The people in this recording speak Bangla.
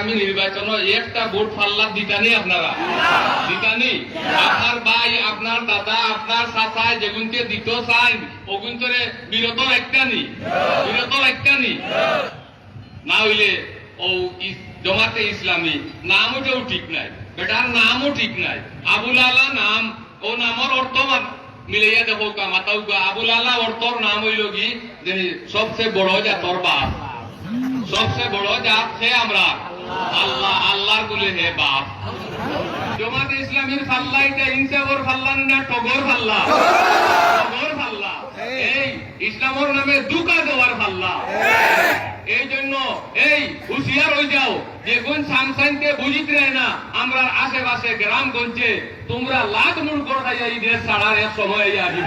আগামী নির্বাচন একটা ভোট ফাল্লা দিতানি আপনারা। দিতানি? আপনার ভাই, আপনার দাদা, আপনার চাচাই যেগুনকে দিত চাই ওগুন্তরে বিরত একটানি। বিরত একটানি। না হইলে, ও জমাতে ইসলামী নাম ওটাও ঠিক নাই। বেটার নামও ঠিক নাই। আবুল আলা নাম, ও নামর অর্থ মিলাইয়া দেখো কা আবুল আলা অর্থর নাম হইল কি? যে সবচেয়ে বড় জাতর বাপ। সবচেয়ে বড় জাত সে আমরা। আল্লাহ, আল্লাহর বলে হে বাপ। জমাতে ইসলামের ফাল্লা এটা, ইনসাফর ফাল্লা না টগর ফাল্লা টগর ফাল্লা এই, ইসলামর নামে দুকা দেওয়ার ফাল্লা এই জন্য, এই, হুশিয়ার হয়ে যাও। যে কোন সামসাইনকে বুঝিত রয় না, আমরা আশেপাশে গ্রাম গঞ্জে তোমরা লাখ মুড় করে দেশ ছাড়ার সময় আসিব।